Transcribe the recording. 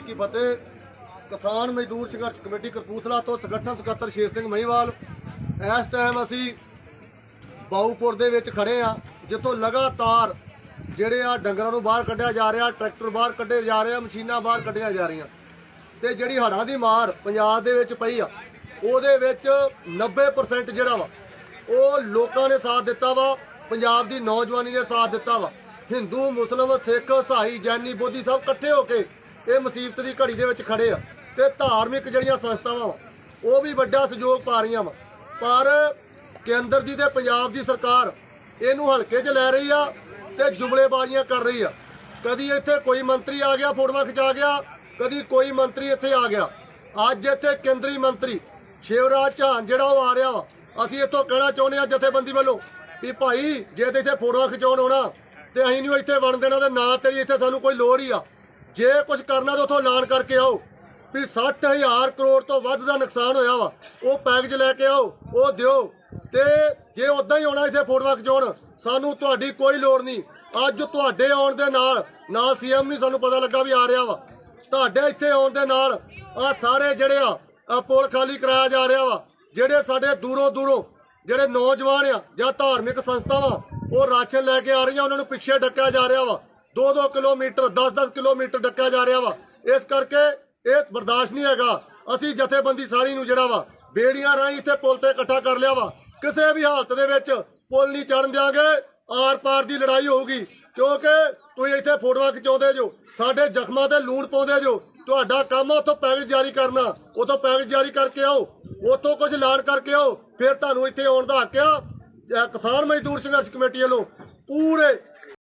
ਕੀ ਫਤਿਹ? ਕਿਸਾਨ ਮਜ਼ਦੂਰ ਸੰਘਰਸ਼ ਕਮੇਟੀ ਕਰਪੂਥਲਾ ਤੋਂ ਸੰਗਠਨ ਸਕੱਤਰ ਸ਼ੇਰ ਸਿੰਘ ਮਹੀਵਾਲ। ਇਸ ਟਾਈਮ ਅਸੀਂ ਬਾਊਪੁਰ ਦੇ ਵਿੱਚ ਖੜੇ ਆ ਜਿੱਥੋਂ ਲਗਾਤਾਰ ਜਿਹੜੇ ਆ ਡੰਗਰਾਂ ਨੂੰ ਬਾਹਰ ਕੱਢਿਆ ਜਾ ਰਿਹਾ, ਟਰੈਕਟਰ ਬਾਹਰ ਕੱਢੇ ਜਾ ਰਿਹਾ ਮਸ਼ੀਨਾਂ ਬਾਹਰ ਕੱਢੀਆਂ ਜਾ ਰਹੀਆਂ। ਤੇ ਜਿਹੜੀ ਹੜ੍ਹਾਂ ਦੀ ਮਾਰ ਪੰਜਾਬ ਦੇ ਵਿੱਚ ਪਈ ਆ, ਉਹਦੇ ਵਿੱਚ 90% ਜਿਹੜਾ ਵਾ, ਉਹ ਲੋਕਾਂ ਨੇ ਸਾਥ ਦਿੱਤਾ ਵਾ, ਪੰਜਾਬ ਦੀ ਨੌਜਵਾਨੀ ਨੇ ਸਾਥ ਦਿੱਤਾ ਵਾ। ਹਿੰਦੂ ਮੁਸਲਮ ਸਿੱਖ, ਈਸਾਈ, ਜੈਨੀ, ਬੋਧੀ ਸਭ ਇਕੱਠੇ ਹੋ ਕੇ ਇਹ ਮੁਸੀਬਤ ਦੀ ਘੜੀ ਦੇ ਵਿੱਚ ਖੜੇ ਆ ਤੇ ਧਾਰਮਿਕ ਜਿਹੜੀਆਂ ਸੰਸਥਾਵਾਂ ਵਾ, ਉਹ ਵੀ ਵੱਡਾ ਸਹਿਯੋਗ ਪਾ ਰਹੀਆਂ ਵਾ। ਪਰ ਕੇਂਦਰ ਦੀ ਤੇ ਪੰਜਾਬ ਦੀ ਸਰਕਾਰ ਇਹਨੂੰ ਹਲਕੇ 'ਚ ਲੈ ਰਹੀ ਆ ਤੇ ਜੁਮਲੇਬਾਜ਼ੀਆਂ ਕਰ ਰਹੀ ਆ। ਕਦੀ ਇੱਥੇ ਕੋਈ ਮੰਤਰੀ ਆ ਗਿਆ, ਫੋਟੋਆਂ ਖਿਚਾ ਗਿਆ, ਕਦੀ ਕੋਈ ਮੰਤਰੀ ਇੱਥੇ ਆ ਗਿਆ। ਅੱਜ ਇੱਥੇ ਕੇਂਦਰੀ ਮੰਤਰੀ ਸ਼ਿਵਰਾਜ ਚੌਹਾਨ ਜਿਹੜਾ ਉਹ ਆ ਰਿਹਾ ਵਾ, ਅਸੀਂ ਇੱਥੋਂ ਕਹਿਣਾ ਚਾਹੁੰਦੇ ਆ ਜਥੇਬੰਦੀ ਵੱਲੋਂ ਵੀ ਭਾਈ ਜੇ ਤੇ ਇੱਥੇ ਫੋਟੋਆਂ ਖਿਚਾਉਣ ਆਉਣਾ ਤੇ ਅਸੀਂ ਨਹੀਂ ਇੱਥੇ ਵਣ ਦੇਣਾ ਤੇ ਨਾ ਤੇਰੀ ਇੱਥੇ ਸਾਨੂੰ ਕੋਈ ਲੋੜ ਹੀ ਆ। ਜੇ ਕੁਝ ਕਰਨਾ ਤਾਂ ਉੱਥੋਂ ਐਲਾਨ ਕਰਕੇ ਆਓ ਵੀ 60000 ਕਰੋੜ ਤੋਂ ਵੱਧ ਦਾ ਨੁਕਸਾਨ ਹੋਇਆ ਵਾ, ਉਹ ਪੈਕੇਜ ਲੈ ਕੇ ਆਓ, ਉਹ ਦਿਓ। ਤੇ ਜੇ ਉਦਾਂ ਹੀ ਆਉਣਾ ਇੱਥੇ ਫੋਟੋਆਂ ਖਿਚਾਉਣ ਸਾਨੂੰ ਤੁਹਾਡੀ ਕੋਈ ਲੋੜ ਨਹੀਂ। ਅੱਜ ਤੁਹਾਡੇ ਆਉਣ ਦੇ ਨਾਲ ਨਾਲ ਸੀਐਮ ਵੀ ਸਾਨੂੰ ਪਤਾ ਲੱਗਾ ਵੀ ਆ ਰਿਹਾ ਵਾ। ਤੁਹਾਡੇ ਇੱਥੇ ਆਉਣ ਦੇ ਨਾਲ ਆ ਸਾਰੇ ਜਿਹੜੇ ਆ ਪੁਲ ਖਾਲੀ ਕਰਾਇਆ ਜਾ ਰਿਹਾ ਵਾ। ਜਿਹੜੇ ਸਾਡੇ ਦੂਰੋਂ ਦੂਰੋਂ ਜਿਹੜੇ ਨੌਜਵਾਨ ਆ ਜਾਂ ਧਾਰਮਿਕ ਸੰਸਥਾਵਾਂ, ਉਹ ਰਾਸ਼ਨ ਲੈ ਕੇ ਆ ਰਹੀਆਂ, ਉਹਨਾਂ ਨੂੰ ਪਿੱਛੇ ਡੱਕਿਆ ਜਾ ਰਿਹਾ ਵਾ। 2-2 ਕਿਲੋਮੀਟਰ 10-10 ਕਿਲੋਮੀਟਰ ਡੱਕਿਆ ਜਾ ਰਿਹਾ ਵਾ। ਇਸ ਕਰਕੇ ਇਹ ਬਰਦਾਸ਼ਤ ਨਹੀਂ ਹੈਗਾ। ਅਸੀਂ ਜਥੇਬੰਦੀ ਸਾਰੀ ਨੂੰ ਜਿਹੜਾ ਵਾ, ਬੇੜੀਆਂ ਰਾਹੀਂ ਇੱਥੇ ਪੁਲ ਤੇ ਇਕੱਠਾ ਕਰ ਲਿਆ ਵਾ। ਕਿਸੇ ਵੀ ਹਾਲਤ ਦੇ ਵਿੱਚ ਪੁਲ ਨਹੀਂ ਚੜਨ ਦਿਆਂਗੇ ਆਰ ਪਾਰ ਦੀ ਲੜਾਈ ਹੋਊਗੀ। ਕਿਉਂਕਿ ਤੁਸੀਂ ਇੱਥੇ ਫੋਟੋਆਂ ਖਿਚਾਉਂਦੇ ਜੋ, ਸਾਡੇ ਜ਼ਖਮਾਂ ਤੇ ਲੂਣ ਪਾਉਂਦੇ ਜੋ, ਤੁਹਾਡਾ ਕੰਮ ਆ, ਉੱਥੋਂ ਪੈਕੇਜ ਜਾਰੀ ਕਰਨਾ। ਉਥੋਂ ਪੈਕੇਜ ਜਾਰੀ ਕਰਕੇ ਆਓ, ਉਥੋਂ ਕੁਝ ਐਲਾਨ ਕਰਕੇ ਆਓ, ਫਿਰ ਤੁਹਾਨੂੰ ਇੱਥੇ ਆਉਣ ਦਾ ਹੱਕ ਆ। ਕਿਸਾਨ ਮਜ਼ਦੂਰ ਸੰਘਰਸ਼ ਕਮੇਟੀ ਵੱਲੋਂ ਪੂਰੇ